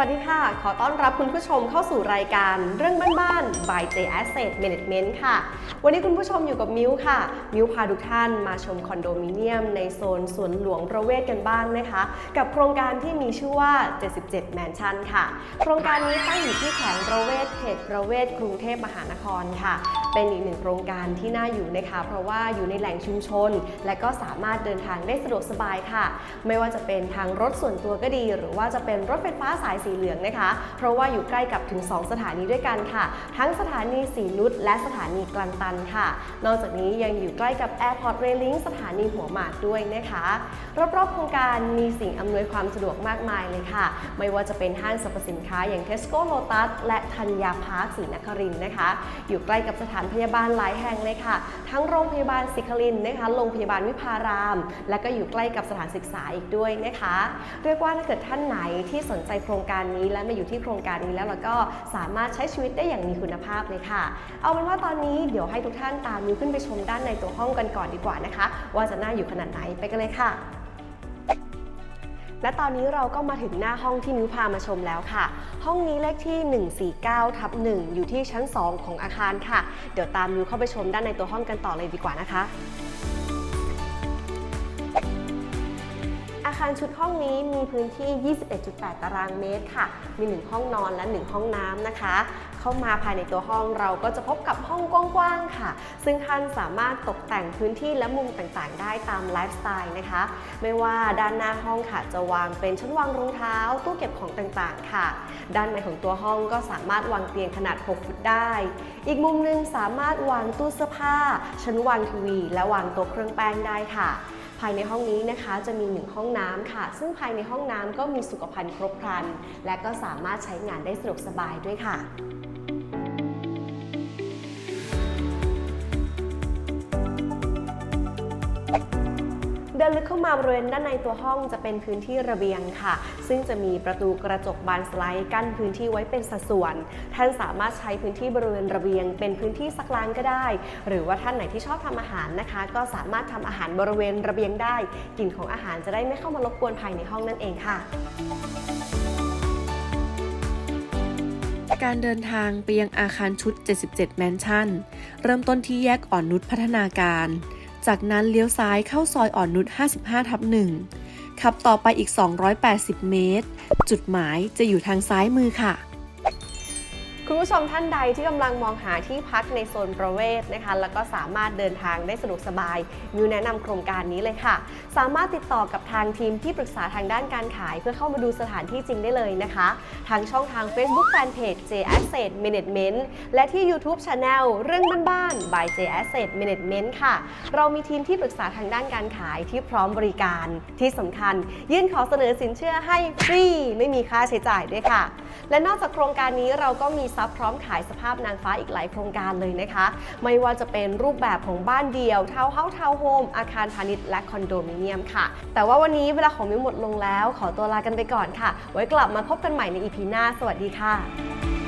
วัสดีค่ะ ขอต้อนรับคุณผู้ชมเข้าสู่รายการเรื่องบ้านๆ by J Asset Management ค่ะ วันนี้คุณผู้ชมอยู่กับมิวค่ะ มิวพาทุกท่านมาชมคอนโดมิเนียม ในโซนสวนหลวงประเวศกันบ้างนะคะ กับโครงการที่มีชื่อว่า 77 แมนชั่นค่ะ โครงการนี้ตั้งอยู่ที่แขวงประเวศเขตประเวศกรุงเทพมหานครค่ะเป็นอีกหนึ่งโครงการที่น่าอยู่นะคะ เพราะว่าอยู่ในแหล่งชุมชน และก็สามารถเดินทางได้สะดวกสบายค่ะ ไม่ว่าจะเป็นทางรถส่วนตัวก็ดี หรือว่าจะเป็นรถไฟฟ้าสายสีเหลืองนะคะ เพราะว่าอยู่ใกล้กับถึง 2 สถานีด้วยกันค่ะ ทั้งสถานีสีนุชและสถานีกลันตันค่ะ นอกจากนี้ยังอยู่ใกล้กับ Airport Railing สถานีหัวหมากด้วยนะคะรอบๆโครงการมีสิ่งอำนวยความสะดวกมากมายเลยค่ะ ไม่ว่าจะเป็นห้างสรรพสินค้าอย่าง Tesco Lotus และธัญญาพาร์คศรีนครินนะคะ อยู่ใกล้กับสถานพยาบาลหลายแห่งเลยค่ะ ทั้งโรงพยาบาลศิครินนะคะโรงพยาบาลวิภาราม และก็อยู่ใกล้กับสถานศึกษาอีกด้วยนะคะ เรียกว่าถ้าเกิดท่านไหนที่สนใจโครงการนี้และมาอยู่ที่โครงการนี้แล้วเราก็สามารถใช้ชีวิตได้อย่างมีคุณภาพเลยค่ะ เอาเป็นว่าตอนนี้เดี๋ยวให้ทุกท่านตามมิวขึ้นไปชมด้านในตัวห้องกันก่อนดีกว่านะคะ ว่าจะน่าอยู่ขนาดไหนไปกันเลยค่ะ และตอนนี้เราก็มาถึงหน้าห้องที่มิวพามาชมแล้วค่ะ ห้องนี้เลขที่ 149ทับ1อยู่ที่ชั้น 2 ของอาคารค่ะ เดี๋ยวตามมิวเข้าไปชมด้านในตัวห้องกันต่อเลยดีกว่านะคะอาคารชุดห้องนี้มีพื้นที่ 21.8 ตารางเมตรค่ะ มี 1 ห้องนอนและ 1 ห้องน้ำนะคะ เข้ามาภายในตัวห้องเราก็จะพบกับห้องกว้างๆค่ะ ซึ่งท่านสามารถตกแต่งพื้นที่และมุมต่างๆ ได้ตามไลฟ์สไตล์นะคะ ไม่ว่าด้านหน้าห้องค่ะจะวางเป็นชั้นวางรองเท้า ตู้เก็บของต่างๆ ค่ะ ด้านในของตัวห้องก็สามารถวางเตียงขนาด 6 ฟุตได้ อีกมุมหนึงสามารถวางตู้เสื้อผ้า ชั้นวางทีวี และวางโต๊ะเครื่องแป้งได้ค่ะ ภายในห้องนี้นะคะจะมีหนึ่งห้องน้ำค่ะ ซึ่งภายในห้องน้ำก็มีสุขภัณฑ์ครบครัน และก็สามารถใช้งานได้สะดวกสบายด้วยค่ะ นลึกเข้ามาบริเวณด้านในตัวห้องจะเป็นพื้นที่ระเบียงค่ะ ซึ่งจะมีประตูกระจกบานสไลด์กั้นพื้นที่ไว้เป็นสัดส่วน ท่านสามารถใช้พื้นที่บริเวณระเบียง เป็นพื้นที่ซักล้างก็ได้ หรือว่าท่านไหนที่ชอบทำอาหารนะคะ ก็สามารถทำอาหารบริเวณระเบียงได้กลิ่นของอาหารจะได้ไม่เข้ามารบกวนภายในห้องนั่นเองค่ะการเดินทางไปยังอาคารชุด 77 แมนชั่น เริ่มต้นที่แยกอ่อนนุชพัฒนาการ จากนั้นเลี้ยวซ้ายเข้าซอยอ่อนนุช 55 ทับ1ขับต่อไปอีก 280 เมตร จุดหมายจะอยู่ทางซ้ายมือค่ะ คุณผู้ชมท่านใดที่กำลังมองหาที่พักในโซนประเวศนะคะ แล้วก็สามารถเดินทางได้สะดวกสบาย มิวแนะนำโครงการนี้เลยค่ะ สามารถติดต่อกับทางทีมที่ปรึกษาทางด้านการขาย เพื่อเข้ามาดูสถานที่จริงได้เลยนะคะ ทางช่องทาง Facebook Fanpage J Asset Management และที่ YouTube Channel เรื่องบ้านๆ by J Asset Management ค่ะ เรามีทีมที่ปรึกษาทางด้านการขายที่พร้อมบริการที่สำคัญ ยื่นขอเสนอสินเชื่อให้ฟรีไม่มีค่าใช้จ่ายด้วยค่ะ และนอกจากโครงการนี้เราก็มีซับพร้อมขายสภาพนางฟ้าอีกหลายโครงการเลยนะคะ ไม่ว่าจะเป็นรูปแบบของบ้านเดี่ยวทาวน์เฮาส์ทาวน์โฮมอาคารพาณิชย์และคอนโดมิเนียมค่ะ แต่ว่าวันนี้เวลาของมิวหมดลงแล้ว ขอตัวลากันไปก่อนค่ะ ไว้กลับมาพบกันใหม่ในอีพีหน้า สวัสดีค่ะ